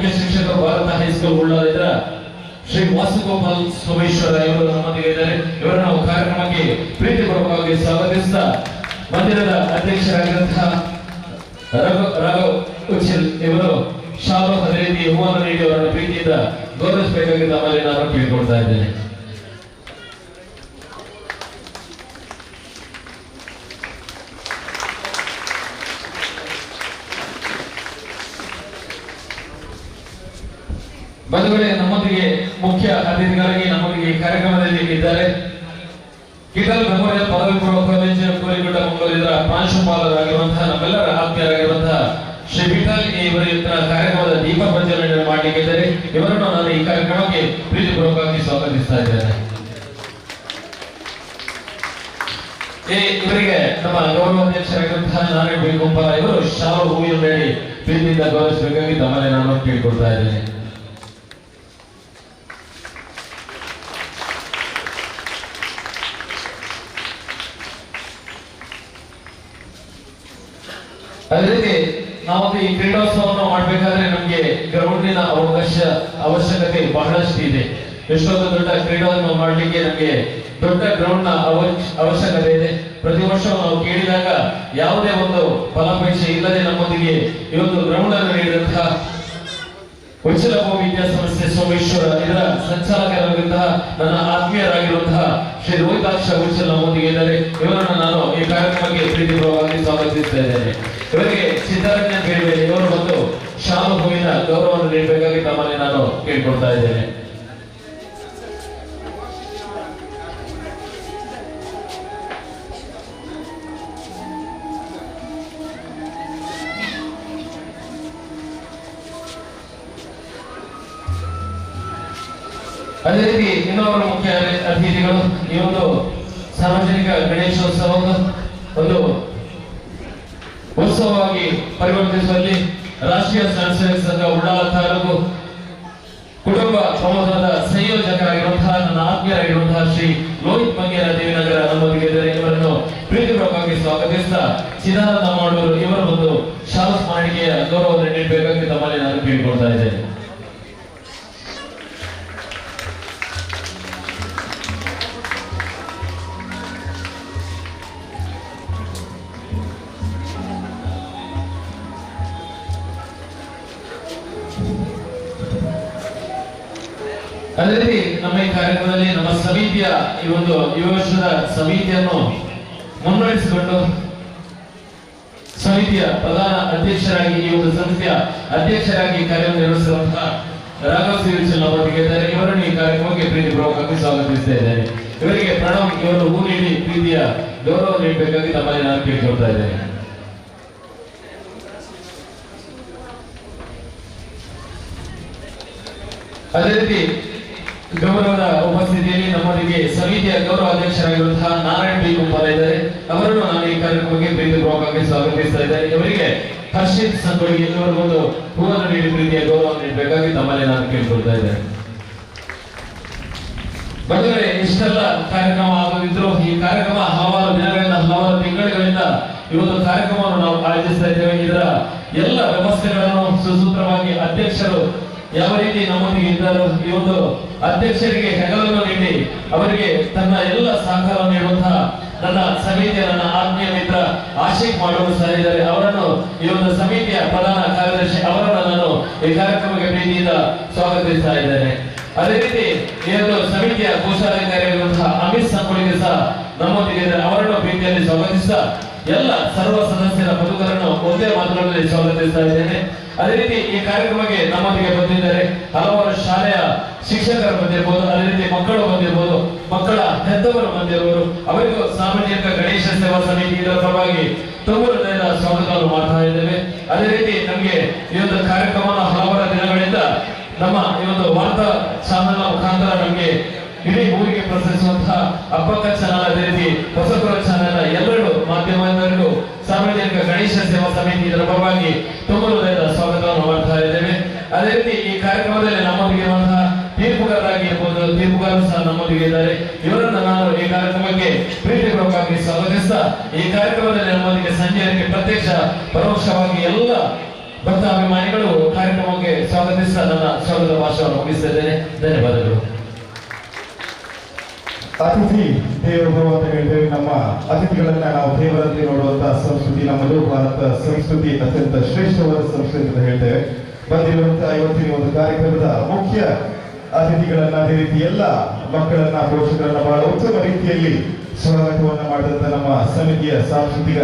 ಮುಖ್ಯ ಶಿಕ್ಷಕ ಭಾರತ ಹೈಸ್ಕೂಲ್ ಶ್ರೀ ವಾಸುಗೋಪಾಲ್ ಸೋಮೇಶ್ವರ ಇವರು ನಮ್ಮೊಂದಿಗೆ ಇದ್ದಾರೆ. ಇವರು ನಾವು ಕಾರ್ಯಕ್ರಮಕ್ಕೆ ಪ್ರೀತಿಪೂರ್ವಕವಾಗಿ ಸ್ವಾಗತಿಸಿದ ಮಂದಿರದ ಅಧ್ಯಕ್ಷರಾಗಿರುವಂತಹ ರಘು- ರಾಘವ್ ಉಚಿಲ್ ಇವರು ಶಾಲಾ ಹದಿನೈದು ಹೂವನ್ನು ನೀಡಿ ಅವರನ್ನು ಪ್ರೀತಿಯಿಂದ ಗೌರವಿಸಬೇಕಾಗಿ ತಮ್ಮಲ್ಲಿ ನಾನು ಕೇಳಿಕೊಳ್ತಾ ಇದ್ದೇನೆ. ಬಂಧುಗಳೇ, ನಮ್ಮೊಂದಿಗೆ ಮುಖ್ಯ ಅತಿಥಿಗಳಾಗಿ ನಮ್ಮೊಂದಿಗೆ ಕಾರ್ಯಕ್ರಮದಲ್ಲಿ ಇದ್ದಾರೆ. ಕಿಟಲ್ ಮೆಮೋರಿಯಲ್ ಪದವಿ ಪೂರ್ವ ಕಾಲೇಜಿನ ಕೋರಿಗುಡ್ಡ ಮಂಗಳೂರಿನ ಪ್ರಾಂಶುಪಾಲರಾಗಿರುವಂತಹ ನಮ್ಮೆಲ್ಲರ ಆತ್ಮೀಯರಾಗಿರುವಂತಹ ಶ್ರೀ ವಿಠಲ್ ಇವರ ಕಾರ್ಯಕ್ರಮದ ದೀಪ ಪ್ರಜ್ವಲನೆ ಮಾಡಲಿಕ್ಕಿದ್ದಾರೆ. ಇವರನ್ನು ನಾನು ಈ ಕಾರ್ಯಕ್ರಮಕ್ಕೆ ಪ್ರೀತಿಪೂರ್ವಕವಾಗಿ ಸ್ವಾಗತಿಸ್ತಾ ಇದ್ದೇನೆ. ಇವರಿಗೆ ನಮ್ಮ ಗೌರವಾಧ್ಯಕ್ಷರಾಗಿರುವಂತಹ ನಾರಾಯಣ ಬಿ ಗೋಪಾಲ ಇವರು ಶಾಲು ಹೂವಿನ ಹೇಳಿ ಪ್ರೀತಿಯಿಂದ ಗೌರವಿಸಬೇಕಾಗಿ ತಮ್ಮಲ್ಲಿ ನಾನು ಕೇಳಿಕೊಳ್ತಾ ಇದ್ದೇನೆ. ಅದೇ ನಾವು ಈ ಕ್ರೀಡೋತ್ಸವವನ್ನು ಮಾಡಬೇಕಾದ್ರೆ ನಮಗೆ ಗ್ರೌಂಡಿನ ಅವಕಾಶ, ಅವಶ್ಯಕತೆ ಬಹಳಷ್ಟು ಇದೆ. ಎಷ್ಟೊಂದು ದೊಡ್ಡ ಕ್ರೀಡೆಯನ್ನು ಮಾಡಲಿಕ್ಕೆ ನಮಗೆ ದೊಡ್ಡ ಗ್ರೌಂಡ್ನ ಅವಶ್ಯ- ಅವಶ್ಯಕತೆ ಇದೆ. ಪ್ರತಿ ವರ್ಷ ನಾವು ಕೇಳಿದಾಗ ಯಾವುದೇ ಒಂದು ಫಲಾಪೇಕ್ಷೆ ಇಲ್ಲದೆ ನಮ್ಮೊಂದಿಗೆ ಈ ಗ್ರೌಂಡ್ ಅನ್ನು ನೀಡಿದಂತಹ ಉಚ್ಚಲ ವಿದ್ಯಾಸಂಸ್ಥೆ ಸೋಮೇಶ್ವರ ಇದರ ಸಂಚಾಲಕರಾಗಿರುವಂತಹ ನನ್ನ ಆತ್ಮೀಯರಾಗಿರುವಂತಹ ಶ್ರೀ ರೋಹಿತಾಕ್ಷ ಉಚ್ಚಲ್ ನಮ್ಮೊಂದಿಗೆ ಇದ್ದಾರೆ. ಇವರನ್ನು ನಾನು ಈ ಕಾರ್ಯಕ್ರಮಕ್ಕೆ ಪ್ರೀತಿಪೂರ್ವಕವಾಗಿ ಸ್ವಾಗತಿಸ್ತಾ ಇದ್ದೇನೆ. ಇವರಿಗೆ ಸಿದ್ದರಂಜನ್ ಬೇರೆ ಇವರು ಬಂದು ಶಾಮಭೂಮಿನ ಗೌರವವನ್ನು ನೀಡಬೇಕಾಗಿ ತಮ್ಮಲ್ಲಿ ನಾನು ಕೇಳ್ಕೊಳ್ತಾ ಇದ್ದೇನೆ. ಅದೇ ರೀತಿ ಇನ್ನೊಬ್ಬರು ಮುಖ್ಯ ಅತಿಥಿಗಳು, ಈ ಒಂದು ಸಾರ್ವಜನಿಕ ಗಣೇಶೋತ್ಸವ ಒಂದು ಉತ್ಸವವಾಗಿ ಪರಿವರ್ತಿಸುವಲ್ಲಿ ರಾಷ್ಟ್ರೀಯ ಸ್ವಯಂ ಸಂಘ ಉಳ್ಳಾಲ ತಾಲೂಕು ಕುಟುಂಬ ಸಮೂಹದ ಸಂಯೋಜಕರಾಗಿರುವಂತಹ, ನನ್ನ ಆತ್ಮೀಯರಾಗಿರುವಂತಹ ಶ್ರೀ ಲೋಹಿತ್ ಮಂಗೇರ ದೇವಿನಗರ ನಮ್ಮೊಂದಿಗೆ ಇವರನ್ನು ಪ್ರೀತಿಪೂರ್ವಕವಾಗಿ ಸ್ವಾಗತಿಸ್ತಾ ಚಿದಾನಂದ ಮಾಡೋರು ಇವರ ಒಂದು ಶಾಲಾ ಸ್ಮರಣಿಕೆಯ ಗೌರವವನ್ನು ನೀಡಬೇಕಾಗಿ ತಮ್ಮಲ್ಲಿ ನಾನು ಕೇಳಿಕೊಳ್ತಾ ಇದ್ದೇನೆ. ರೀತಿ ನಮ್ಮ ಈ ಕಾರ್ಯಕ್ರಮದಲ್ಲಿ ನಮ್ಮ ಸಮಿತಿಯ ಈ ಒಂದು ವರ್ಷದ ಸಮಿತಿಯನ್ನು ಮುನ್ನಡೆಸಿಕೊಂಡು ಸಮಿತಿಯ ಪ್ರಧಾನ ಅಧ್ಯಕ್ಷರಾಗಿ ಈ ಒಂದು ಸಂಸ್ಥೆಯ ಅಧ್ಯಕ್ಷರಾಗಿ ಕಾರ್ಯನಿರ್ವಹಿಸುವಂತಹ ರಾಘವ್ ಸಿರಿಚಲ್ ಅವರಿಗೆ ಇದ್ದಾರೆ. ಇವರನ್ನು ಈ ಕಾರ್ಯಕ್ರಮಕ್ಕೆ ಪ್ರೀತಿಪೂರ್ವಕವಾಗಿ ಸ್ವಾಗತಿಸ್ತಾ ಇದ್ದಾರೆ ಇವರಿಗೆ ಪ್ರಣವ್ ಇವರು ಹೂ ಪ್ರೀತಿಯ ಗೌರವ ನೀಡಬೇಕಾಗಿ ತಮ್ಮಲ್ಲಿ ನಾನು ಕೇಳಿಕೊಳ್ತಾ ಇದ್ದೇನೆ. ಅದೇ ರೀತಿ ಗೌರವದ ಉಪಸ್ಥಿತಿಯಲ್ಲಿ ನಮ್ಮೊಂದಿಗೆ ಸಮಿತಿಯ ಗೌರವ ಅಧ್ಯಕ್ಷರಾಗಿರುವಂತಹ ನಾರಾಯಣ ಬಿ ಗುಂಪಾಲ ಇದ್ದಾರೆ. ಅವರನ್ನು ನಾನು ಈ ಕಾರ್ಯಕ್ರಮಕ್ಕೆ ಪ್ರೀತಿಪೂರ್ವಕವಾಗಿ ಸ್ವಾಗತಿಸ್ತಾ ಇದ್ದಾರೆ ಇವರಿಗೆ ಹರ್ಷಿತ್ ಸಂಗೊಳ್ಳಿ ಇವರು ಒಂದು ಹೂವನ್ನು ನೀಡಿ ಪ್ರೀತಿಯ ಗೌರವ ನೀಡಬೇಕಾಗಿ ತಮ್ಮಲ್ಲಿ ನಾನು ಕೇಳಿಕೊಳ್ತಾ ಇದ್ದೇನೆ. ಬಂದರೆ ಇಷ್ಟೆಲ್ಲ ಕಾರ್ಯಕ್ರಮ ಆಗದಿದ್ರು ಈ ಕಾರ್ಯಕ್ರಮ ಹಲವಾರು ದಿನಗಳಿಂದ, ಹಲವಾರು ತಿಂಗಳುಗಳಿಂದ ಈ ಕಾರ್ಯಕ್ರಮವನ್ನು ನಾವು ಆಯೋಜಿಸ್ತಾ ಇದ್ದೇವೆ. ಇದರ ಎಲ್ಲ ವ್ಯವಸ್ಥೆಗಳನ್ನು ಸುಸೂತ್ರವಾಗಿ ಅಧ್ಯಕ್ಷರು ಯಾವ ರೀತಿ ನಮ್ಮೊಂದಿಗೆ ಇದ್ದಾರೋ ಈ ಅಧ್ಯಕ್ಷರಿಗೆ ಹೆಗಲನ್ನು ನೀಡಿ ಅವರಿಗೆ ತನ್ನ ಎಲ್ಲ ಸಹಕಾರ ನೀಡುವಂತಹ ನನ್ನ ಸಮಿತಿಯ ನನ್ನ ಆತ್ಮೀಯ ಮಿತ್ರ ಆಶಿಕ್ ಮಾಡಲು ಸಹ ಅವರನ್ನು ಈ ಒಂದು ಸಮಿತಿಯ ಪ್ರಧಾನ ಕಾರ್ಯದರ್ಶಿ ಅವರನ್ನು ನಾನು ಈ ಕಾರ್ಯಕ್ರಮಕ್ಕೆ ಪ್ರೀತಿಯಿಂದ ಸ್ವಾಗತಿಸ್ತಾ ಇದ್ದೇನೆ. ಅದೇ ರೀತಿ ಈ ಒಂದು ಸಮಿತಿಯ ಕೋಶಾಧಿಕಾರಿಯಾಗಿರುವಂತಹ ಅಮಿತ್ ಸಂಗೊಳಿಗೆ ಸಹ ನಮ್ಮೊಂದಿಗೆ ಅವರನ್ನು ಪ್ರೀತಿಯಲ್ಲಿ ಸ್ವಾಗತಿಸ್ತಾ ಎಲ್ಲ ಸರ್ವ ಸದಸ್ಯರ ಬದುಕರನ್ನು ಒಂದೇ ಮಾತುಗಳಲ್ಲಿ ಸ್ವಾಗತಿಸ್ತಾ ಇದ್ದೇನೆ. ಅದೇ ರೀತಿ ಈ ಕಾರ್ಯಕ್ರಮಕ್ಕೆ ನಮ್ಮೊಂದಿಗೆ ಬಂದಿದ್ದಾರೆ ಹಲವಾರು ಶಾಲೆಯ ಶಿಕ್ಷಕರು ಬಂದಿರಬಹುದು ಅದೇ ರೀತಿ ಮಕ್ಕಳು ಬಂದಿರಬಹುದು ಮಕ್ಕಳ ಹೆದ್ದವರು ಬಂದಿರುವರು. ಅವರಿಗೂ ಸಾಮಾಜಿಕ ಗಣೇಶ ಸೇವಾ ಸಮಿತಿ ಇದರ ಪರವಾಗಿ ತುಂಬ ಸ್ವಾಗತವನ್ನು ಮಾಡ್ತಾ ಇದ್ದೇವೆ. ಅದೇ ರೀತಿ ನಮಗೆ ಈ ಒಂದು ಕಾರ್ಯಕ್ರಮವನ್ನು ಹಲವಾರು ದಿನಗಳಿಂದ ನಮ್ಮ ಈ ಒಂದು ವಾರ್ತಾ ಚಾನಲ್ ಮುಖಾಂತರ ನಮಗೆ ಇಡೀ ಊರಿಗೆ ಪ್ರಸರಿಸುವಂತಹ ಅಪ್ಪಕ್ಕ ಚಾನಲ್ ಅದೇ ರೀತಿ ಹೊಸಪುರ ಚಾನಲ್ ಎಲ್ಲರೂ ಮಾಧ್ಯಮದವರಿಗೂ ಸಾರ್ವಜನಿಕ ಗಣೇಶ ಸೇವಾ ಸಮಿತಿ ಇದರ ಪರವಾಗಿ ತುಂಬ ಹೃದಯದ ಸ್ವಾಗತವನ್ನು ಮಾಡ್ತಾ ಇದ್ದೇವೆ. ಅದೇ ರೀತಿ ಈ ಕಾರ್ಯಕ್ರಮದಲ್ಲಿ ನಮ್ಮೊಂದಿಗೆ ಇರುವಂತಹ ತೀರ್ಪುಗಾರರಾಗಿರ್ಬೋದು ತೀರ್ಪುಗಾರರು ಸಹ ನಮ್ಮೊಂದಿಗೆ ಇದ್ದಾರೆ. ಇವರನ್ನ ನಾನು ಈ ಕಾರ್ಯಕ್ರಮಕ್ಕೆ ಪ್ರೀತಿಪೂರ್ವಕವಾಗಿ ಸ್ವಾಗತಿಸ್ತಾ, ಈ ಕಾರ್ಯಕ್ರಮದಲ್ಲಿ ನಮ್ಮೊಂದಿಗೆ ಸಂಜೆಯಕ್ಕೆ ಪ್ರತ್ಯಕ್ಷ, ಪರೋಕ್ಷವಾಗಿ ಎಲ್ಲ ಭಕ್ತ ಅಭಿಮಾನಿಗಳು ಕಾರ್ಯಕ್ರಮಕ್ಕೆ ಸ್ವಾಗತಿಸ್ತಾ ನನ್ನ ಸ್ವಾಗತ ಭಾಷಣವನ್ನು ಮುಗಿಸ್ತಾ ಇದ್ದೇನೆ. ಧನ್ಯವಾದಗಳು. ಅತಿಥಿ ದೇವರು ಅಂತ ಹೇಳ್ತೇವೆ ನಮ್ಮ ಅತಿಥಿಗಳನ್ನ ನಾವು ದೇವರಲ್ಲಿ ನೋಡುವಂತಹ ಸಂಸ್ಕೃತಿ ನಮ್ಮದು ಭಾರತ ಸಂಸ್ಕೃತಿ ಅತ್ಯಂತ ಶ್ರೇಷ್ಠವಾದ ಸಂಸ್ಕೃತಿ ಅಂತ ಹೇಳ್ತೇವೆ ಬಂದಿರುವಂತಹ ಇವತ್ತಿನ ಒಂದು ಕಾರ್ಯಕ್ರಮದ ಮುಖ್ಯ ಅತಿಥಿಗಳನ್ನ ಅದೇ ರೀತಿ ಎಲ್ಲ ಮಕ್ಕಳನ್ನ, ಪೋಷಕರನ್ನ ಬಹಳ ಉತ್ತಮ ರೀತಿಯಲ್ಲಿ ಸ್ವಾಗತವನ್ನ ಮಾಡಿದಂತ ನಮ್ಮ ಸಮಿತಿಯ ಸಾಂಸ್ಕೃತಿಕ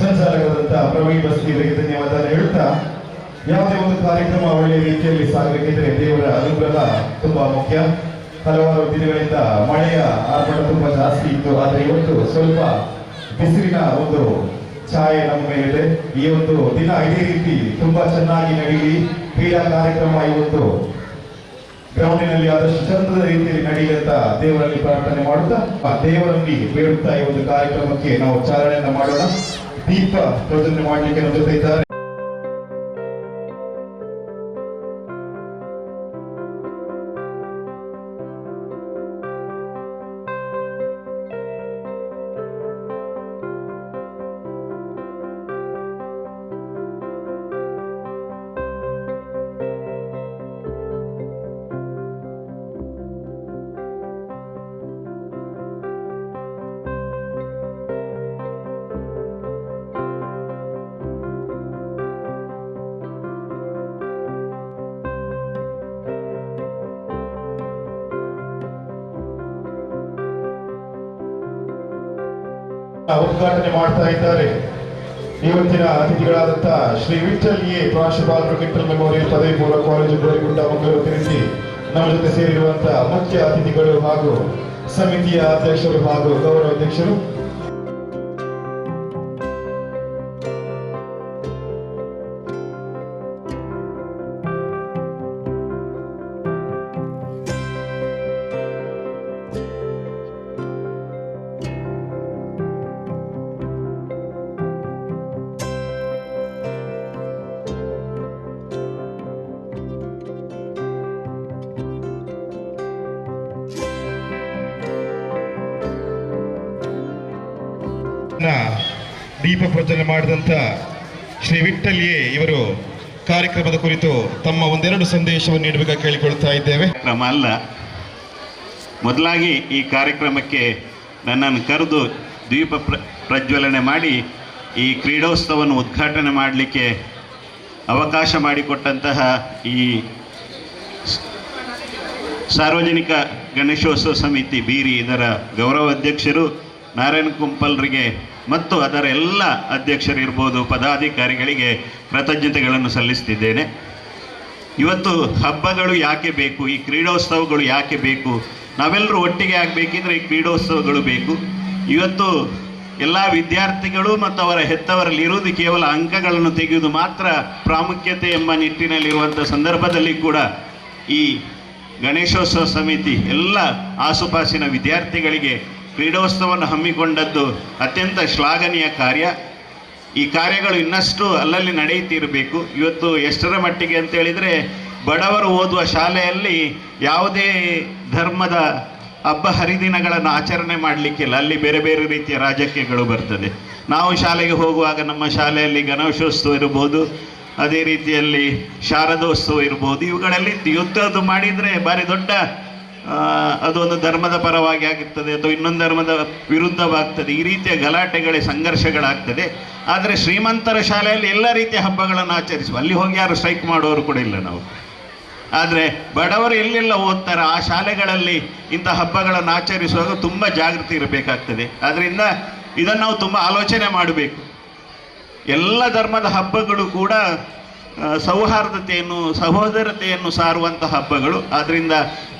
ಸಂಚಾಲಕರಾದಂತಹ ಪ್ರವೀಣ್ ಬಸ್ತಿ ಅವರಿಗೆ ಧನ್ಯವಾದ ಹೇಳ್ತಾ ಯಾವುದೇ ಒಂದು ಕಾರ್ಯಕ್ರಮ ಒಳ್ಳೆಯ ರೀತಿಯಲ್ಲಿ ಸಾಗಬೇಕಿದ್ರೆ ದೇವರ ಅನುಗ್ರಹ ತುಂಬಾ ಮುಖ್ಯ. ಹಲವಾರು ದಿನಗಳಿಂದ ಮಳೆಯ ಆರ್ಭಟ ತುಂಬಾ ಜಾಸ್ತಿ ಇತ್ತು. ಆದರೆ ಇವತ್ತು ಸ್ವಲ್ಪ ಬಿಸಿಲಿನ ಒಂದು ಛಾಯೆ ನಮ್ಮ ಮೇಲಿದೆ. ಈ ಒಂದು ದಿನ ಇದೇ ರೀತಿ ತುಂಬಾ ಚೆನ್ನಾಗಿ ನಡೀಲಿ. ಕ್ರೀಡಾ ಕಾರ್ಯಕ್ರಮ ಇವತ್ತು ಗ್ರೌಂಡಿನಲ್ಲಿ ಆದಷ್ಟು ಚಂದದ ರೀತಿಯಲ್ಲಿ ನಡೀಲಿ ಅಂತ ದೇವರಲ್ಲಿ ಪ್ರಾರ್ಥನೆ ಮಾಡುತ್ತಾ, ಆ ದೇವರಲ್ಲಿ ಬೇಡುತ್ತಾ ಈ ಒಂದು ಕಾರ್ಯಕ್ರಮಕ್ಕೆ ನಾವು ಚಾಲನೆಯನ್ನ ಮಾಡೋಣ. ದೀಪ ಪ್ರಜ್ವಲನೆ ಮಾಡಲಿಕ್ಕೆ ನಮ್ಮ ಜೊತೆ ಇದ್ದಾರೆ. ಉದ್ಘಾಟನೆ ಮಾಡ್ತಾ ಇದ್ದಾರೆ. ಇವತ್ತಿನ ಅತಿಥಿಗಳಾದಂತ ಶ್ರೀ ವಿಠಲ್ ಎ. ಪ್ರಾಂಶುಪಾಲರು ಕಿಟ್ಟಲ್ ಮೆಮೋರಿಯಲ್ ಪದವಿ ಪೂರ್ವ ಕಾಲೇಜು ಗೋರಿಗುಂಡ ಮಂಗಳೂರು ತಿಳಿಸಿ ನಮ್ಮ ಜೊತೆ ಸೇರಿರುವಂತಹ ಮುಖ್ಯ ಅತಿಥಿಗಳು ಹಾಗೂ ಸಮಿತಿಯ ಅಧ್ಯಕ್ಷರು ಹಾಗೂ ಗೌರವ ಅಧ್ಯಕ್ಷರು ದೀಪ ಪ್ರಜ್ವಲನೆ ಮಾಡಿದಂಥ ಶ್ರೀ ವಿಠಲ್ಯೇ ಇವರು ಕಾರ್ಯಕ್ರಮದ ಕುರಿತು ತಮ್ಮ ಒಂದೆರಡು ಸಂದೇಶವನ್ನು ನೀಡಬೇಕಾಗಿ ಕೇಳಿಕೊಳ್ತಾ ಇದ್ದೇವೆ. ಕ್ರಮ ಅಲ್ಲ. ಮೊದಲಾಗಿ ಈ ಕಾರ್ಯಕ್ರಮಕ್ಕೆ ನನ್ನನ್ನು ಕರೆದು ದ್ವೀಪ ಪ್ರ, ಪ್ರಜ್ವಲನೆ ಮಾಡಿ ಈ ಕ್ರೀಡೋತ್ಸವವನ್ನು ಉದ್ಘಾಟನೆ ಮಾಡಲಿಕ್ಕೆ ಅವಕಾಶ ಮಾಡಿಕೊಟ್ಟಂತಹ ಈ ಸಾರ್ವಜನಿಕ ಗಣೇಶೋತ್ಸವ ಸಮಿತಿ ಬೀರಿ ಇದರ ಗೌರವ ಅಧ್ಯಕ್ಷರು ನಾರಾಯಣ ಕುಂಪಲ್ರಿಗೆ ಮತ್ತು ಅದರ ಎಲ್ಲ ಅಧ್ಯಕ್ಷರಿರ್ಬೋದು, ಪದಾಧಿಕಾರಿಗಳಿಗೆ ಕೃತಜ್ಞತೆಗಳನ್ನು ಸಲ್ಲಿಸ್ತಿದ್ದೇನೆ. ಇವತ್ತು ಹಬ್ಬಗಳು ಯಾಕೆ ಬೇಕು, ಈ ಕ್ರೀಡೋತ್ಸವಗಳು ಯಾಕೆ ಬೇಕು, ನಾವೆಲ್ಲರೂ ಒಟ್ಟಿಗೆ ಆಗಬೇಕಿದ್ರೆ ಈ ಕ್ರೀಡೋತ್ಸವಗಳು ಬೇಕು. ಇವತ್ತು ಎಲ್ಲ ವಿದ್ಯಾರ್ಥಿಗಳು ಮತ್ತು ಅವರ ಹೆತ್ತವರಲ್ಲಿ ಇರುವುದು ಕೇವಲ ಅಂಕಗಳನ್ನು ತೆಗೆಯುವುದು ಮಾತ್ರ ಪ್ರಾಮುಖ್ಯತೆ ಎಂಬ ನಿಟ್ಟಿನಲ್ಲಿರುವಂಥ ಸಂದರ್ಭದಲ್ಲಿ ಕೂಡ ಈ ಗಣೇಶೋತ್ಸವ ಸಮಿತಿ ಎಲ್ಲ ಆಸುಪಾಸಿನ ವಿದ್ಯಾರ್ಥಿಗಳಿಗೆ ಕ್ರೀಡೋತ್ಸವವನ್ನು ಹಮ್ಮಿಕೊಂಡದ್ದು ಅತ್ಯಂತ ಶ್ಲಾಘನೀಯ ಕಾರ್ಯ. ಈ ಕಾರ್ಯಗಳು ಇನ್ನಷ್ಟು ಅಲ್ಲಲ್ಲಿ ನಡೆಯುತ್ತಿರಬೇಕು. ಇವತ್ತು ಎಷ್ಟರ ಮಟ್ಟಿಗೆ ಅಂತ ಹೇಳಿದರೆ, ಬಡವರು ಓದುವ ಶಾಲೆಯಲ್ಲಿ ಯಾವುದೇ ಧರ್ಮದ ಹಬ್ಬ ಹರಿದಿನಗಳನ್ನು ಆಚರಣೆ ಮಾಡಲಿಕ್ಕಿಲ್ಲ ಅಲ್ಲಿ ಬೇರೆ ಬೇರೆ ರೀತಿಯ ರಾಜಕೀಯಗಳು ಬರ್ತದೆ. ನಾವು ಶಾಲೆಗೆ ಹೋಗುವಾಗ ನಮ್ಮ ಶಾಲೆಯಲ್ಲಿ ಗಣೇಶೋತ್ಸವ ಇರಬಹುದು ಅದೇ ರೀತಿಯಲ್ಲಿ ಶಾರದೋತ್ಸವ ಇರ್ಬೋದು. ಇವುಗಳಲ್ಲಿ ಯುದ್ಧದ್ದು ಮಾಡಿದರೆ ಭಾರಿ ದೊಡ್ಡ ಅದು ಒಂದು ಧರ್ಮದ ಪರವಾಗಿ ಆಗುತ್ತದೆ ಅಥವಾ ಇನ್ನೊಂದು ಧರ್ಮದ ವಿರುದ್ಧವಾಗ್ತದೆ. ಈ ರೀತಿಯ ಗಲಾಟೆಗಳೇ ಸಂಘರ್ಷಗಳಾಗ್ತದೆ. ಆದರೆ ಶ್ರೀಮಂತರ ಶಾಲೆಯಲ್ಲಿ ಎಲ್ಲ ರೀತಿಯ ಹಬ್ಬಗಳನ್ನು ಆಚರಿಸುವ. ಅಲ್ಲಿ ಹೋಗಿ ಯಾರು ಸ್ಟ್ರೈಕ್ ಮಾಡೋರು ಕೂಡ ಇಲ್ಲ ನಾವು. ಆದರೆ ಬಡವರು ಎಲ್ಲೆಲ್ಲ ಓದ್ತಾರೆ. ಆ ಶಾಲೆಗಳಲ್ಲಿ ಇಂಥ ಹಬ್ಬಗಳನ್ನು ಆಚರಿಸುವಾಗ ತುಂಬ ಜಾಗೃತಿ ಇರಬೇಕಾಗ್ತದೆ. ಆದ್ದರಿಂದ ಇದನ್ನು ನಾವು ತುಂಬ ಆಲೋಚನೆ ಮಾಡಬೇಕು. ಎಲ್ಲ ಧರ್ಮದ ಹಬ್ಬಗಳು ಕೂಡ ಸೌಹಾರ್ದತೆಯನ್ನು, ಸಹೋದರತೆಯನ್ನು ಸಾರುವಂತಹ ಹಬ್ಬಗಳು. ಆದ್ದರಿಂದ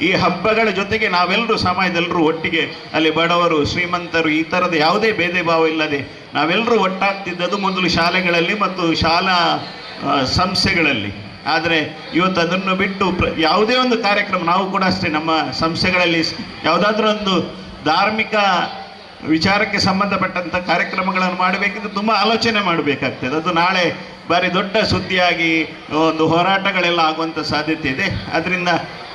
ಈ ಹಬ್ಬಗಳ ಜೊತೆಗೆ ನಾವೆಲ್ಲರೂ ಸಮಾಜದಲ್ಲರೂ ಒಟ್ಟಿಗೆ ಅಲ್ಲಿ ಬಡವರು, ಶ್ರೀಮಂತರು, ಈ ಥರದ ಯಾವುದೇ ಭೇದ ಭಾವ ಇಲ್ಲದೆ ನಾವೆಲ್ಲರೂ ಒಟ್ಟಾಗ್ತಿದ್ದದ್ದು ಮೊದಲು ಶಾಲೆಗಳಲ್ಲಿ ಮತ್ತು ಶಾಲಾ ಸಂಸ್ಥೆಗಳಲ್ಲಿ. ಆದರೆ ಇವತ್ತು ಅದನ್ನು ಬಿಟ್ಟು ಪ್ರ, ಯಾವುದೇ ಒಂದು ಕಾರ್ಯಕ್ರಮ, ನಾವು ಕೂಡ ಅಷ್ಟೇ ನಮ್ಮ ಸಂಸ್ಥೆಗಳಲ್ಲಿ ಯಾವುದಾದ್ರೂ ಒಂದು ಧಾರ್ಮಿಕ ವಿಚಾರಕ್ಕೆ ಸಂಬಂಧಪಟ್ಟಂಥ ಕಾರ್ಯಕ್ರಮಗಳನ್ನು ಮಾಡಬೇಕಿದ್ರೆ ತುಂಬ ಆಲೋಚನೆ ಮಾಡಬೇಕಾಗ್ತದೆ. ಅದು ನಾಳೆ ಬಾರಿ ದೊಡ್ಡ ಸುದ್ದಿಯಾಗಿ ಒಂದು ಹೋರಾಟಗಳೆಲ್ಲ ಆಗುವಂಥ ಸಾಧ್ಯತೆ ಇದೆ. ಅದರಿಂದ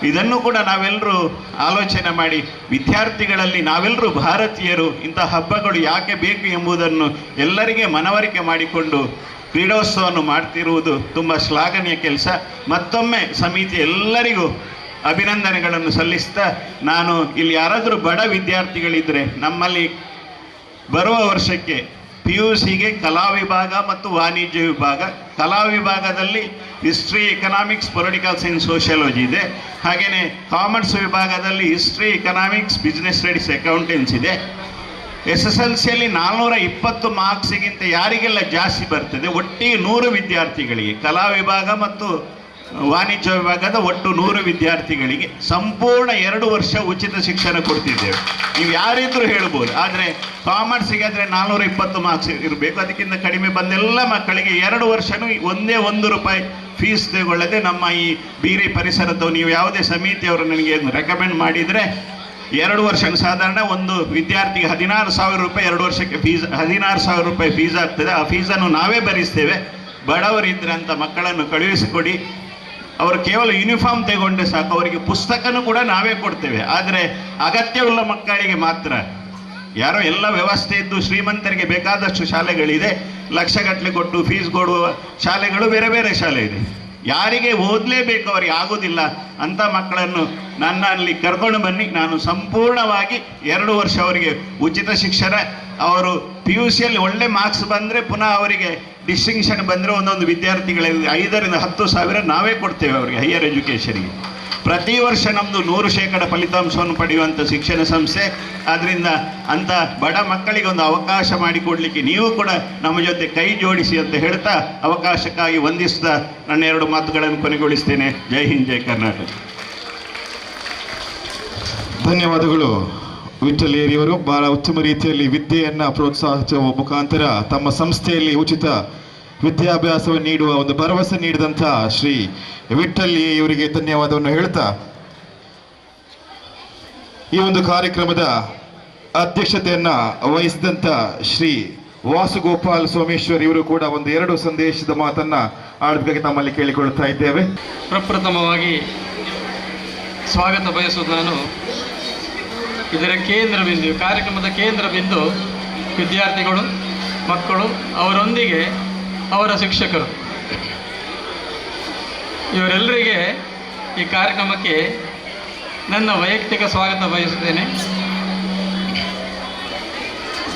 ಇದನ್ನು ಕೂಡ ನಾವೆಲ್ಲರೂ ಆಲೋಚನೆ ಮಾಡಿ, ವಿದ್ಯಾರ್ಥಿಗಳಲ್ಲಿ ನಾವೆಲ್ಲರೂ ಭಾರತೀಯರು, ಇಂಥ ಹಬ್ಬಗಳು ಯಾಕೆ ಬೇಕು ಎಂಬುದನ್ನು ಎಲ್ಲರಿಗೆ ಮನವರಿಕೆ ಮಾಡಿಕೊಂಡು ಕ್ರೀಡೋತ್ಸವವನ್ನು ಮಾಡ್ತಿರುವುದು ತುಂಬ ಶ್ಲಾಘನೀಯ ಕೆಲಸ. ಮತ್ತೊಮ್ಮೆ ಸಮಿತಿ ಎಲ್ಲರಿಗೂ ಅಭಿನಂದನೆಗಳನ್ನು ಸಲ್ಲಿಸ್ತಾ ನಾನು ಇಲ್ಲಿ ಯಾರಾದರೂ ಬಡ ವಿದ್ಯಾರ್ಥಿಗಳಿದ್ದರೆ ನಮ್ಮಲ್ಲಿ ಬರುವ ವರ್ಷಕ್ಕೆ ಪಿ ಯು ಸಿಗೆ ಕಲಾ ವಿಭಾಗ ಮತ್ತು ವಾಣಿಜ್ಯ ವಿಭಾಗ. ಕಲಾ ವಿಭಾಗದಲ್ಲಿ history economics political science sociology ಇದೆ. ಹಾಗೆಯೇ ಕಾಮರ್ಸ್ ವಿಭಾಗದಲ್ಲಿ history economics business studies accountancy ಇದೆ. ಎಸ್ ಎಸ್ ಎಲ್ ಸಿಯಲ್ಲಿ ನಾಲ್ನೂರ ಇಪ್ಪತ್ತು ಮಾರ್ಕ್ಸಿಗಿಂತ ಯಾರಿಗೆಲ್ಲ ಜಾಸ್ತಿ ಬರ್ತದೆ? ಒಟ್ಟಿಗೆ ನೂರು ವಿದ್ಯಾರ್ಥಿಗಳಿಗೆ ಕಲಾ ವಿಭಾಗ ಮತ್ತು ವಾಣಿಜ್ಯ ವಿಭಾಗದ ಒಟ್ಟು ನೂರು ವಿದ್ಯಾರ್ಥಿಗಳಿಗೆ ಸಂಪೂರ್ಣ ಎರಡು ವರ್ಷ ಉಚಿತ ಶಿಕ್ಷಣ ಕೊಡ್ತಿದ್ದೇವೆ. ನೀವು ಯಾರಿದ್ರೂ ಹೇಳ್ಬೋದು, ಆದರೆ ಕಾಮರ್ಸಿಗೆ ಆದರೆ ನಾನ್ನೂರ ಇಪ್ಪತ್ತು ಮಾರ್ಕ್ಸ್ ಇರಬೇಕು. ಅದಕ್ಕಿಂತ ಕಡಿಮೆ ಬಂದೆಲ್ಲ ಮಕ್ಕಳಿಗೆ ಎರಡು ವರ್ಷನೂ ಒಂದೇ ಒಂದು ರೂಪಾಯಿ ಫೀಸ್ ತಗೊಳ್ಳದೆ ನಮ್ಮ ಈ ಬೀರಿ ಪರಿಸರದವು ನೀವು ಯಾವುದೇ ಸಮಿತಿಯವರು ನನಗೆ ರೆಕಮೆಂಡ್ ಮಾಡಿದರೆ ಎರಡು ವರ್ಷ ಸಾಧಾರಣ ಒಂದು ವಿದ್ಯಾರ್ಥಿಗೆ ಹದಿನಾರು ಸಾವಿರ ರೂಪಾಯಿ ಎರಡು ವರ್ಷಕ್ಕೆ ಫೀಸ್ ಹದಿನಾರು ಸಾವಿರ ರೂಪಾಯಿ ಫೀಸ್ ಆಗ್ತದೆ. ಆ ಫೀಸನ್ನು ನಾವೇ ಭರಿಸ್ತೇವೆ. ಬಡವರಿದ್ದರೆ ಅಂತ ಮಕ್ಕಳನ್ನು ಕಳುಹಿಸಿಕೊಡಿ. ಅವರು ಕೇವಲ ಯೂನಿಫಾರ್ಮ್ ತಗೊಂಡ್ರೆ ಸಾಕು. ಅವರಿಗೆ ಪುಸ್ತಕನೂ ಕೂಡ ನಾವೇ ಕೊಡ್ತೇವೆ. ಆದರೆ ಅಗತ್ಯವುಳ್ಳ ಮಕ್ಕಳಿಗೆ ಮಾತ್ರ. ಯಾರೋ ಎಲ್ಲ ವ್ಯವಸ್ಥೆ ಇದ್ದು ಶ್ರೀಮಂತರಿಗೆ ಬೇಕಾದಷ್ಟು ಶಾಲೆಗಳಿದೆ. ಲಕ್ಷಗಟ್ಟಲೆ ಕೊಟ್ಟು ಫೀಸ್ ಕೊಡುವ ಶಾಲೆಗಳು ಬೇರೆ ಬೇರೆ ಶಾಲೆ ಇದೆ. ಯಾರಿಗೆ ಓದಲೇಬೇಕು ಅವರಿಗೆ ಆಗೋದಿಲ್ಲ. ಅಂತ ಮಕ್ಕಳನ್ನು ನನ್ನಲ್ಲಿ ಕರ್ಕೊಂಡು ಬನ್ನಿ. ನಾನು ಸಂಪೂರ್ಣವಾಗಿ ಎರಡು ವರ್ಷ ಅವರಿಗೆ ಉಚಿತ ಶಿಕ್ಷಣ. ಅವರು ಪಿ ಯು ಸಿಯಲ್ಲಿ ಒಳ್ಳೆ ಮಾರ್ಕ್ಸ್ ಬಂದರೆ ಪುನಃ ಅವರಿಗೆ ಡಿಸ್ಟಿಂಕ್ಷನ್ ಬಂದರೆ ಒಂದೊಂದು ವಿದ್ಯಾರ್ಥಿಗಳಲ್ಲಿ ಐದರಿಂದ ಹತ್ತು ಸಾವಿರ ನಾವೇ ಕೊಡ್ತೇವೆ ಅವರಿಗೆ ಹೈಯರ್ ಎಜುಕೇಷನ್ಗೆ ಪ್ರತಿ ವರ್ಷ ನಮ್ಮದು ನೂರು ಶೇಕಡ ಫಲಿತಾಂಶವನ್ನು ಪಡೆಯುವಂಥ ಶಿಕ್ಷಣ ಸಂಸ್ಥೆ. ಆದ್ದರಿಂದ ಅಂಥ ಬಡ ಮಕ್ಕಳಿಗೆ ಒಂದು ಅವಕಾಶ ಮಾಡಿಕೊಡಲಿಕ್ಕೆ ನೀವು ಕೂಡ ನಮ್ಮ ಜೊತೆ ಕೈ ಜೋಡಿಸಿ ಅಂತ ಹೇಳ್ತಾ ಅವಕಾಶಕ್ಕಾಗಿ ವಂದಿಸಿದ ನನ್ನ ಎರಡು ಮಾತುಗಳನ್ನು ಕೊನೆಗೊಳಿಸ್ತೇನೆ. ಜೈ ಹಿಂದ್, ಜೈ ಕರ್ನಾಟಕ. ಧನ್ಯವಾದಗಳು. ವಿಠಲೇರಿಯವರು ಬಹಳ ಉತ್ತಮ ರೀತಿಯಲ್ಲಿ ವಿದ್ಯೆಯನ್ನು ಪ್ರೋತ್ಸಾಹಿಸುವ ಮುಖಾಂತರ ತಮ್ಮ ಸಂಸ್ಥೆಯಲ್ಲಿ ಉಚಿತ ವಿದ್ಯಾಭ್ಯಾಸವನ್ನು ನೀಡುವ ಒಂದು ಭರವಸೆ ನೀಡಿದಂಥ ಶ್ರೀ ವಿಠಲ್ ಇವರಿಗೆ ಧನ್ಯವಾದವನ್ನು ಹೇಳ್ತಾ ಈ ಒಂದು ಕಾರ್ಯಕ್ರಮದ ಅಧ್ಯಕ್ಷತೆಯನ್ನು ವಹಿಸಿದಂಥ ಶ್ರೀ ವಾಸುಗೋಪಾಲ್ ಸೋಮೇಶ್ವರ್ ಇವರು ಕೂಡ ಒಂದು ಎರಡು ಸಂದೇಶದ ಮಾತನ್ನು ಆಡಬೇಕಾಗಿ ತಮ್ಮಲ್ಲಿ ಕೇಳಿಕೊಳ್ತಾ ಇದ್ದೇವೆ. ಪ್ರಪ್ರಥಮವಾಗಿ ಸ್ವಾಗತ ಬಯಸುವುದು ನಾನು ಇದರ ಕೇಂದ್ರ ಬಿಂದು ಕಾರ್ಯಕ್ರಮದ ಕೇಂದ್ರ ಬಿಂದು ವಿದ್ಯಾರ್ಥಿಗಳು, ಮಕ್ಕಳು, ಅವರೊಂದಿಗೆ ಅವರ ಶಿಕ್ಷಕರು. ಇವರೆಲ್ಲರಿಗೆ ಈ ಕಾರ್ಯಕ್ರಮಕ್ಕೆ ನನ್ನ ವೈಯಕ್ತಿಕ ಸ್ವಾಗತ ಬಯಸುತ್ತೇನೆ.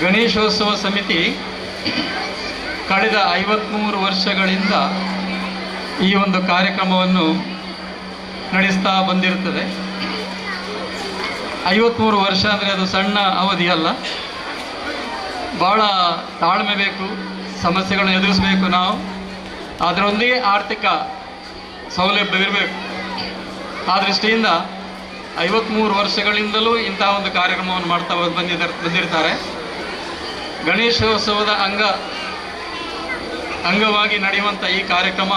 ಗಣೇಶೋತ್ಸವ ಸಮಿತಿ ಕಳೆದ ಐವತ್ತ್ಮೂರು ವರ್ಷಗಳಿಂದ ಈ ಒಂದು ಕಾರ್ಯಕ್ರಮವನ್ನು ನಡೆಸ್ತಾ ಬಂದಿರುತ್ತದೆ. ಐವತ್ತ್ಮೂರು ವರ್ಷ ಅಂದರೆ ಅದು ಸಣ್ಣ ಅವಧಿ ಅಲ್ಲ. ಭಾಳ ತಾಳ್ಮೆ ಬೇಕು, ಸಮಸ್ಯೆಗಳನ್ನು ಎದುರಿಸಬೇಕು ನಾವು. ಅದರೊಂದಿಗೆ ಆರ್ಥಿಕ ಸೌಲಭ್ಯವಿರಬೇಕು ಆ ದೃಷ್ಟಿಯಿಂದ ಐವತ್ತ್ಮೂರು ವರ್ಷಗಳಿಂದಲೂ ಇಂಥ ಒಂದು ಕಾರ್ಯಕ್ರಮವನ್ನು ಮಾಡ್ತಾ ಬಂದಿದ್ದಾರೆ ಬಂದಿರ್ತಾರೆ. ಗಣೇಶೋತ್ಸವದ ಅಂಗ, ಅಂಗವಾಗಿ ನಡೆಯುವಂಥ ಈ ಕಾರ್ಯಕ್ರಮ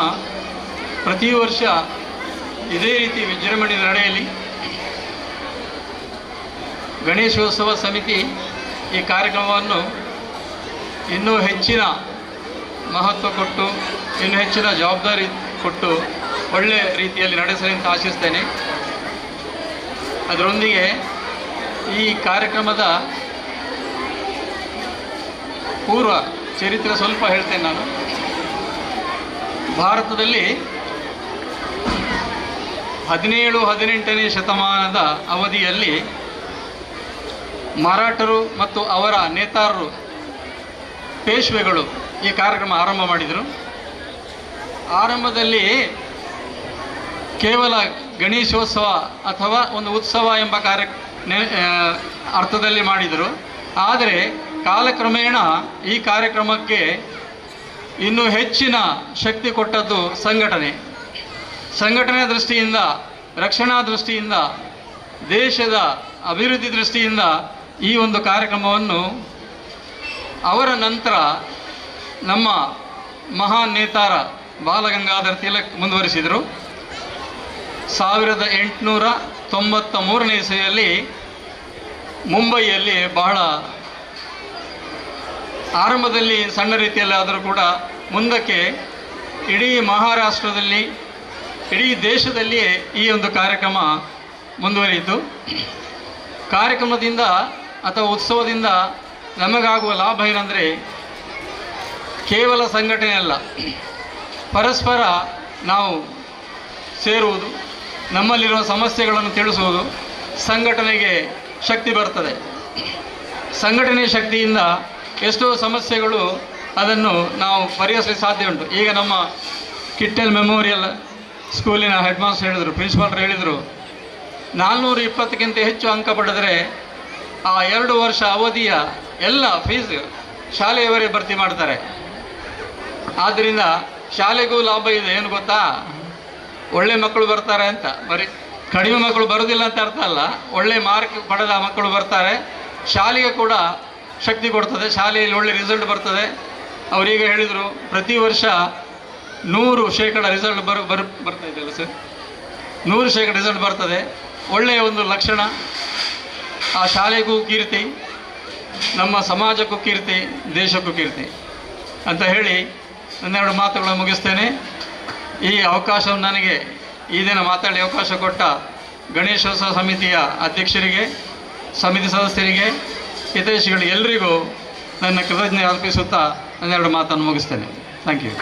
ಪ್ರತಿ ವರ್ಷ ಇದೇ ರೀತಿ ವಿಜೃಂಭಣೆ ನಡೆಯಲಿ. ಗಣೇಶೋತ್ಸವ ಸಮಿತಿ ಈ ಕಾರ್ಯಕ್ರಮವನ್ನು ಇನ್ನೂ ಹೆಚ್ಚಿನ ಮಹತ್ವ ಕೊಟ್ಟು, ಇನ್ನೂ ಹೆಚ್ಚಿನ ಜವಾಬ್ದಾರಿ ಕೊಟ್ಟು ಒಳ್ಳೆಯ ರೀತಿಯಲ್ಲಿ ನಡೆಸಲಿ ಅಂತ ಆಶಿಸ್ತೇನೆ. ಅದರೊಂದಿಗೆ ಈ ಕಾರ್ಯಕ್ರಮದ ಪೂರ್ವ ಚರಿತ್ರೆ ಸ್ವಲ್ಪ ಹೇಳ್ತೇನೆ ನಾನು. ಭಾರತದಲ್ಲಿ ಹದಿನೇಳು, ಹದಿನೆಂಟನೇ ಶತಮಾನದ ಅವಧಿಯಲ್ಲಿ ಮರಾಠರು ಮತ್ತು ಅವರ ನೇತಾರರು ಪೇಶ್ವೆಗಳು ಈ ಕಾರ್ಯಕ್ರಮ ಆರಂಭ ಮಾಡಿದರು. ಆರಂಭದಲ್ಲಿ ಕೇವಲ ಗಣೇಶೋತ್ಸವ ಅಥವಾ ಒಂದು ಉತ್ಸವ ಎಂಬ ಕಾರ್ಯ ಅರ್ಥದಲ್ಲಿ ಮಾಡಿದರು. ಆದರೆ ಕಾಲಕ್ರಮೇಣ ಈ ಕಾರ್ಯಕ್ರಮಕ್ಕೆ ಇನ್ನೂ ಹೆಚ್ಚಿನ ಶಕ್ತಿ ಕೊಟ್ಟದ್ದು ಸಂಘಟನೆ. ಸಂಘಟನೆ ದೃಷ್ಟಿಯಿಂದ, ರಕ್ಷಣಾ ದೃಷ್ಟಿಯಿಂದ, ದೇಶದ ಅಭಿವೃದ್ಧಿ ದೃಷ್ಟಿಯಿಂದ ಈ ಒಂದು ಕಾರ್ಯಕ್ರಮವನ್ನು ಅವರ ನಂತರ ನಮ್ಮ ಮಹಾನ್ ನೇತಾರ ಬಾಲಗಂಗಾಧರ ತಿಲಕ್ ಮುಂದುವರಿಸಿದರು. ಸಾವಿರದ ಎಂಟುನೂರ ತೊಂಬತ್ತ ಮೂರನೇ ಇಸವಿಯಲ್ಲಿ ಮುಂಬೈಯಲ್ಲಿ ಬಹಳ ಆರಂಭದಲ್ಲಿ ಸಣ್ಣ ರೀತಿಯಲ್ಲಿ ಆದರೂ ಕೂಡ ಮುಂದಕ್ಕೆ ಇಡೀ ಮಹಾರಾಷ್ಟ್ರದಲ್ಲಿ, ಇಡೀ ದೇಶದಲ್ಲಿಯೇ ಈ ಒಂದು ಕಾರ್ಯಕ್ರಮ ಮುಂದುವರಿಯಿತು. ಕಾರ್ಯಕ್ರಮದಿಂದ ಅಥವಾ ಉತ್ಸವದಿಂದ ನಮಗಾಗುವ ಲಾಭ ಏನಂದರೆ ಕೇವಲ ಸಂಘಟನೆ ಅಲ್ಲ. ಪರಸ್ಪರ ನಾವು ಸೇರುವುದು, ನಮ್ಮಲ್ಲಿರುವ ಸಮಸ್ಯೆಗಳನ್ನು ತಿಳಿಸುವುದು ಸಂಘಟನೆಗೆ ಶಕ್ತಿ ಬರ್ತದೆ. ಸಂಘಟನೆ ಶಕ್ತಿಯಿಂದ ಎಷ್ಟೋ ಸಮಸ್ಯೆಗಳು ಅದನ್ನು ನಾವು ಪರಿಹರಿಸಲು ಸಾಧ್ಯ ಉಂಟು. ಈಗ ನಮ್ಮ ಕಿಟ್ಟೆಲ್ ಮೆಮೋರಿಯಲ್ ಸ್ಕೂಲಿನ ಹೆಡ್ ಮಾಸ್ಟರ್ ಹೇಳಿದರು, ಪ್ರಿನ್ಸಿಪಾಲ್ರು ಹೇಳಿದರು, ನಾಲ್ನೂರ ಇಪ್ಪತ್ತಕ್ಕಿಂತ ಹೆಚ್ಚು ಅಂಕ ಪಡೆದರೆ ಆ ಎರಡು ವರ್ಷ ಅವಧಿಯ ಎಲ್ಲ ಫೀಸ್ ಶಾಲೆಯವರೇ ಭರ್ತಿ ಮಾಡ್ತಾರೆ. ಆದ್ದರಿಂದ ಶಾಲೆಗೂ ಲಾಭ ಇದೆ, ಏನು ಗೊತ್ತಾ? ಒಳ್ಳೆ ಮಕ್ಕಳು ಬರ್ತಾರೆ ಅಂತ. ಬರೀ ಕಡಿಮೆ ಮಕ್ಕಳು ಬರೋದಿಲ್ಲ ಅಂತ ಅರ್ಥ ಅಲ್ಲ. ಒಳ್ಳೆ ಮಾರ್ಕ್ ಪಡೆದ ಮಕ್ಕಳು ಬರ್ತಾರೆ. ಶಾಲೆಗೆ ಕೂಡ ಶಕ್ತಿ ಕೊಡ್ತದೆ. ಶಾಲೆಯಲ್ಲಿ ಒಳ್ಳೆ ರಿಸಲ್ಟ್ ಬರ್ತದೆ. ಅವರೀಗ ಹೇಳಿದರು, ಪ್ರತಿ ವರ್ಷ ನೂರು ಶೇಕಡ ರಿಸಲ್ಟ್ ಬರ್ ಬರ್, ಬರ್ತಾ ಇದೆಯಲ್ಲ ಸರ್? ನೂರು ಶೇಕಡ ರಿಸಲ್ಟ್ ಬರ್ತದೆ. ಒಳ್ಳೆಯ ಒಂದು ಲಕ್ಷಣ. ಆ ಶಾಲೆಗೂ ಕೀರ್ತಿ, ನಮ್ಮ ಸಮಾಜಕ್ಕೂ ಕೀರ್ತಿ, ದೇಶಕ್ಕೂ ಕೀರ್ತಿ ಅಂತ ಹೇಳಿ ನನ್ನೆರಡು ಮಾತುಗಳನ್ನು ಮುಗಿಸ್ತೇನೆ. ಈ ಅವಕಾಶವನ್ನು ನನಗೆ ಈ ದಿನ ಮಾತಾಡಿ ಅವಕಾಶ ಕೊಟ್ಟ ಗಣೇಶೋತ್ಸವ ಸಮಿತಿಯ ಅಧ್ಯಕ್ಷರಿಗೆ, ಸಮಿತಿ ಸದಸ್ಯರಿಗೆ ಹಿತೈಷಿಗಳಿಗೆ ಎಲ್ಲರಿಗೂ ನನ್ನ ಕೃತಜ್ಞತೆ ಅರ್ಪಿಸುತ್ತಾ ನನ್ನೆರಡು ಮಾತನ್ನು ಮುಗಿಸ್ತೇನೆ. ಥ್ಯಾಂಕ್ ಯು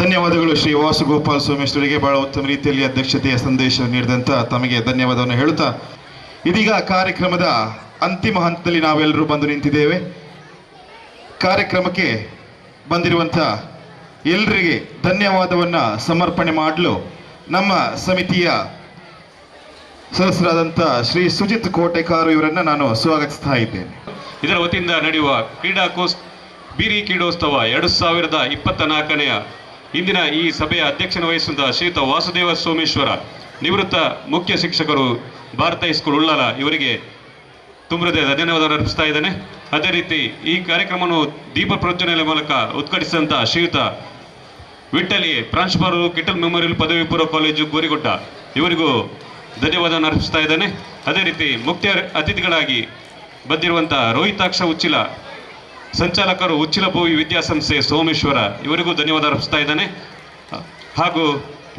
ಧನ್ಯವಾದಗಳು ಶ್ರೀ ವಾಸುಗೋಪಾಲ್ ಸೋಮೇಶ್ವರಿಗೆ ಬಹಳ ಉತ್ತಮ ರೀತಿಯಲ್ಲಿ ಅಧ್ಯಕ್ಷತೆಯ ಸಂದೇಶ ನೀಡಿದಂತ ತಮಗೆ ಧನ್ಯವಾದವನ್ನು ಹೇಳುತ್ತಾ, ಇದೀಗ ಕಾರ್ಯಕ್ರಮದ ಅಂತಿಮ ಹಂತದಲ್ಲಿ ನಾವೆಲ್ಲರೂ ಬಂದು ನಿಂತಿದ್ದೇವೆ. ಕಾರ್ಯಕ್ರಮಕ್ಕೆ ಬಂದಿರುವಂಥ ಎಲ್ಲರಿಗೆ ಧನ್ಯವಾದವನ್ನ ಸಮರ್ಪಣೆ ಮಾಡಲು ನಮ್ಮ ಸಮಿತಿಯ ಸದಸ್ಯರಾದಂಥ ಶ್ರೀ ಸುಜಿತ್ ಕೋಟೆಕಾರು ಇವರನ್ನ ನಾನು ಸ್ವಾಗತಿಸ್ತಾ ಇದ್ದೇನೆ. ಇದರ ವತಿಯಿಂದ ನಡೆಯುವ ಕ್ರೀಡಾಕೋಸ್, ಬೀರಿ ಕ್ರೀಡೋತ್ಸವ ಎರಡು ಸಾವಿರದ ಇಪ್ಪತ್ತ ನಾಲ್ಕನೆಯ ಇಂದಿನ ಈ ಸಭೆಯ ಅಧ್ಯಕ್ಷನ ವಹಿಸಿದ ಶ್ರೀತ ವಾಸುದೇವ ಸೋಮೇಶ್ವರ, ನಿವೃತ್ತ ಮುಖ್ಯ ಶಿಕ್ಷಕರು ಭಾರತ ಹೈಸ್ಕೂಲ್ ಉಳ್ಳಾಲ ಇವರಿಗೆ ತುಂಬ ಧನ್ಯವಾದ ಅರ್ಪಿಸ್ತಾ ಇದ್ದೇನೆ. ಅದೇ ರೀತಿ ಈ ಕಾರ್ಯಕ್ರಮವನ್ನು ದೀಪ ಪ್ರಜ್ವಲನೆ ಮೂಲಕ ಉದ್ಘಾಟಿಸಿದಂಥ ಶ್ರೀಯುತ ವಿಠಲಿ ಪ್ರಾಂಶುಪಾಲರು ಕಿಟಲ್ ಮೆಮೋರಿಯಲ್ ಪದವಿ ಪೂರ್ವ ಕಾಲೇಜು ಗೋರಿಗುಡ್ಡ ಇವರಿಗೂ ಧನ್ಯವಾದ ಅರ್ಪಿಸ್ತಾ ಇದ್ದೇನೆ. ಅದೇ ರೀತಿ ಮುಖ್ಯ ಅತಿಥಿಗಳಾಗಿ ಬಂದಿರುವಂಥ ರೋಹಿತಾಕ್ಷ ಉಚ್ಚಿಲ ಸಂಚಾಲಕರು ಉಚ್ಚಿಲ ಭೂವಿ ವಿದ್ಯಾಸಂಸ್ಥೆ ಸೋಮೇಶ್ವರ, ಇವರಿಗೂ ಧನ್ಯವಾದ ಅರ್ಪಿಸ್ತಾ ಇದ್ದಾನೆ. ಹಾಗೂ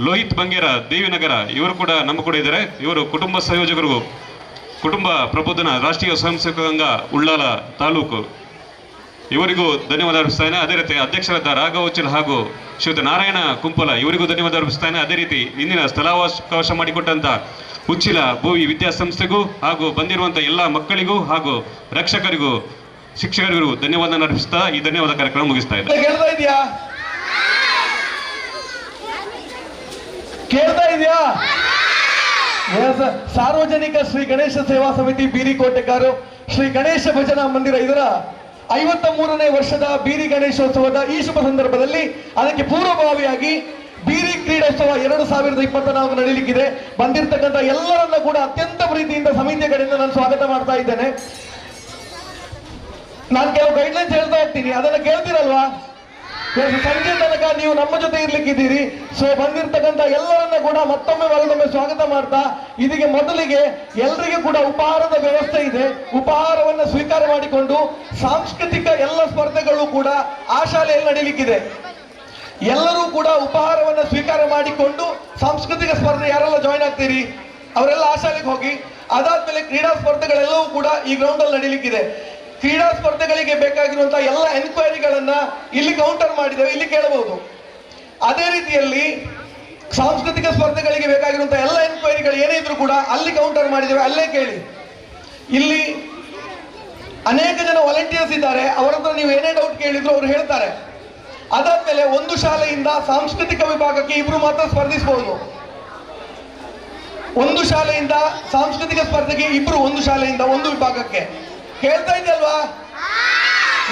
ಲೋಹಿತ್ ಬಂಗೇರ, ದೇವಿನಗರ, ಇವರು ಕೂಡ ನಮ್ಮ ಕೂಡ ಇದ್ದಾರೆ. ಇವರು ಕುಟುಂಬ ಸಂಯೋಜಕರಿಗೂ ಕುಟುಂಬ ಪ್ರಬೋಧನ ರಾಷ್ಟ್ರೀಯ ಸ್ವಯಂ ಸೇವಕ ಉಳ್ಳಾಲ ತಾಲೂಕು. ಇವರಿಗೂ ಧನ್ಯವಾದ ಅರ್ಪಿಸ್ತಾನೆ ಅದೇ ರೀತಿ ಅಧ್ಯಕ್ಷರಾದ ರಾಘವ ಉಚ್ಚಿಲ್ ಹಾಗೂ ಶ್ರೀಯುತ ನಾರಾಯಣ ಕುಂಪಲ, ಇವರಿಗೂ ಧನ್ಯವಾದ ಅರ್ಪಿಸ್ತಾನೆ ಅದೇ ರೀತಿ ಇಂದಿನ ಸ್ಥಳಾವಕಾಶ ಮಾಡಿಕೊಟ್ಟಂತ ಉಚ್ಚಿಲ ಭೂವಿ ವಿದ್ಯಾಸಂಸ್ಥೆಗೂ ಹಾಗೂ ಬಂದಿರುವಂಥ ಎಲ್ಲ ಮಕ್ಕಳಿಗೂ ಹಾಗೂ ರಕ್ಷಕರಿಗೂ ಶಿಕ್ಷಕರಿಗೂ ಧನ್ಯವಾದ ಅರ್ಪಿಸ್ತಾ ಈ ಧನ್ಯವಾದ ಕಾರ್ಯಕ್ರಮ ಮುಗಿಸ್ತಾ ಇದ್ದಾರೆ ಕೇಳ್ತಾ ಇದೆಯಾ? ಕೇಳ್ತಾ ಇದೆಯಾ? ಸಾರ್ವಜನಿಕ ಶ್ರೀ ಗಣೇಶ ಸೇವಾ ಸಮಿತಿ ಬೀರಿಕೋಟೆಗಾರು ಶ್ರೀ ಗಣೇಶ ಭಜನಾ ಮಂದಿರ ಇದರ ಐವತ್ತ ಮೂರನೇ ವರ್ಷದ ಬೀರಿ ಗಣೇಶೋತ್ಸವದ ಈ ಶುಭ ಸಂದರ್ಭದಲ್ಲಿ ಅದಕ್ಕೆ ಪೂರ್ವಭಾವಿಯಾಗಿ ಬೀರಿ ಕ್ರೀಡೋತ್ಸವ ಎರಡು ಸಾವಿರದ ಇಪ್ಪತ್ತ ನಾಲ್ಕು ನಡೀಲಿಕ್ಕಿದೆ. ಬಂದಿರತಕ್ಕಂಥ ಎಲ್ಲರನ್ನ ಕೂಡ ಅತ್ಯಂತ ಪ್ರೀತಿಯಿಂದ ಸಮಿತಿಯ ಕಡೆಯಿಂದ ನಾನು ಸ್ವಾಗತ ಮಾಡ್ತಾ ಇದ್ದೇನೆ. ನಾನು ಕೆಲವು ಗೈಡ್ಲೈನ್ಸ್ ಹೇಳ್ತಾ ಇರ್ತೀನಿ. ಅದನ್ನ ಕೇಳ್ತೀರಲ್ವಾ? ಸಂಜೆ ತನಕ ನೀವು ನಮ್ಮ ಜೊತೆ ಇರ್ಲಿಕ್ಕಿದ್ದೀರಿ. ಸೊ ಬಂದಿರ್ತಕ್ಕಂಥ ಎಲ್ಲರನ್ನ ಕೂಡ ಮತ್ತೊಮ್ಮೆ ಮಗದೊಮ್ಮೆ ಸ್ವಾಗತ ಮಾಡ್ತಾ, ಇದೀಗ ಮೊದಲಿಗೆ ಎಲ್ರಿಗೂ ಕೂಡ ಉಪಹಾರದ ವ್ಯವಸ್ಥೆ ಇದೆ. ಉಪಹಾರವನ್ನ ಸ್ವೀಕಾರ ಮಾಡಿಕೊಂಡು ಸಾಂಸ್ಕೃತಿಕ ಎಲ್ಲ ಸ್ಪರ್ಧೆಗಳು ಕೂಡ ಆ ಶಾಲೆಯಲ್ಲಿ ನಡೀಲಿಕ್ಕಿದೆ. ಎಲ್ಲರೂ ಕೂಡ ಉಪಹಾರವನ್ನ ಸ್ವೀಕಾರ ಮಾಡಿಕೊಂಡು ಸಾಂಸ್ಕೃತಿಕ ಸ್ಪರ್ಧೆ ಯಾರೆಲ್ಲ ಜಾಯ್ನ್ ಆಗ್ತೀರಿ? ಅವರೆಲ್ಲ ಆ ಶಾಲೆಗೆ ಹೋಗಿ. ಅದಾದ್ಮೇಲೆ ಕ್ರೀಡಾ ಸ್ಪರ್ಧೆಗಳೆಲ್ಲವೂ ಕೂಡ ಈ ಗ್ರೌಂಡ್ ಅಲ್ಲಿ ನಡೀಲಿಕ್ಕಿದೆ. ಕ್ರೀಡಾ ಸ್ಪರ್ಧೆಗಳಿಗೆ ಬೇಕಾಗಿರುವಂತಹ ಎಲ್ಲ ಎನ್ಕ್ವೈರಿಗಳನ್ನ ಇಲ್ಲಿ ಕೌಂಟರ್ ಮಾಡಿದ್ದೇವೆ. ಇಲ್ಲಿ ಕೇಳಬಹುದು. ಅದೇ ರೀತಿಯಲ್ಲಿ ಸಾಂಸ್ಕೃತಿಕ ಸ್ಪರ್ಧೆಗಳಿಗೆ ಬೇಕಾಗಿರುವಂತಹ ಎಲ್ಲ ಎನ್ಕ್ವೈರಿಗಳು ಏನೇ ಇದ್ರು ಕೂಡ ಅಲ್ಲಿ ಕೌಂಟರ್ ಮಾಡಿದ್ದೇವೆ. ಅಲ್ಲೇ ಕೇಳಿ. ಇಲ್ಲಿ ಅನೇಕ ಜನ ವಾಲಂಟಿಯರ್ಸ್ ಇದ್ದಾರೆ. ಅವರ ಹತ್ರ ನೀವು ಏನೇ ಡೌಟ್ ಕೇಳಿದ್ರು ಅವ್ರು ಹೇಳ್ತಾರೆ. ಅದಾದ್ಮೇಲೆ ಒಂದು ಶಾಲೆಯಿಂದ ಸಾಂಸ್ಕೃತಿಕ ವಿಭಾಗಕ್ಕೆ ಇಬ್ರು ಮಾತ್ರ ಸ್ಪರ್ಧಿಸಬಹುದು. ಒಂದು ಶಾಲೆಯಿಂದ ಸಾಂಸ್ಕೃತಿಕ ಸ್ಪರ್ಧೆಗೆ ಇಬ್ರು ಒಂದು ಶಾಲೆಯಿಂದ ಒಂದು ವಿಭಾಗಕ್ಕೆ. ಕೇಳ್ತಾ ಇದೆಯಲ್ವಾ?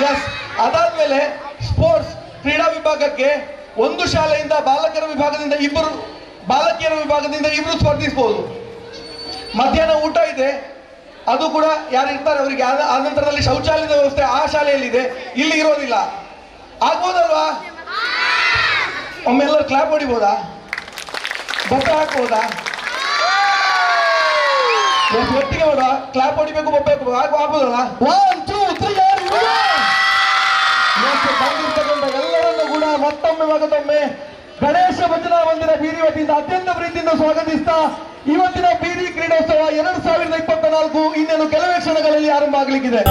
ಎಸ್ ಅದಾದ್ಮೇಲೆ ಸ್ಪೋರ್ಟ್ಸ್ ಕ್ರೀಡಾ ವಿಭಾಗಕ್ಕೆ ಒಂದು ಶಾಲೆಯಿಂದ ಬಾಲಕರ ವಿಭಾಗದಿಂದ ಇಬ್ಬರು ಬಾಲಕಿಯರ ವಿಭಾಗದಿಂದ ಇಬ್ರು ಸ್ಪರ್ಧಿಸಬಹುದು. ಮಧ್ಯಾಹ್ನ ಊಟ ಇದೆ. ಅದು ಕೂಡ ಯಾರು ಇರ್ತಾರೆ ಅವರಿಗೆ. ಆ ನಂತರದಲ್ಲಿ ಶೌಚಾಲಯದ ವ್ಯವಸ್ಥೆ ಆ ಶಾಲೆಯಲ್ಲಿದೆ. ಇಲ್ಲಿ ಇರೋದಿಲ್ಲ. ಆಗ್ಬೋದಲ್ವಾ? ಒಮ್ಮೆಲ್ಲರೂ ಕ್ಲಾಪ್ ಹೊಡಿಬೋದಾ? ಬಸ್ ಹಾಕ್ಬೋದಾ? ಒಟ್ಟಿಗೆ ನೋಡ ಕ್ಲಾಪ್ ಹೊಡಿಬೇಕು ಬೊಬ್ಬಬೇಕು ಹಾಗೂ ಆಗುದಲ್ಲ? ಒನ್ ಟೂ ತ್ರೀ ಬಂದಿರ್ತಕ್ಕಂಥ ಎಲ್ಲರನ್ನು ಕೂಡ ಮತ್ತೊಮ್ಮೆ ಮಗದೊಮ್ಮೆ ಗಣೇಶ ಭಜನಾ ಮಂದಿರ ಬೀದಿ ವತಿಯಿಂದ ಅತ್ಯಂತ ಪ್ರೀತಿಯಿಂದ ಸ್ವಾಗತಿಸ್ತಾ, ಇವತ್ತಿನ ಬೀದಿ ಕ್ರೀಡೋತ್ಸವ ಎರಡು ಸಾವಿರದ ಇಪ್ಪತ್ತ ನಾಲ್ಕು ಇನ್ನೇನು ಕೆಲವೇ ಕ್ಷಣಗಳಲ್ಲಿ ಆರಂಭ ಆಗಲಿಕ್ಕಿದೆ.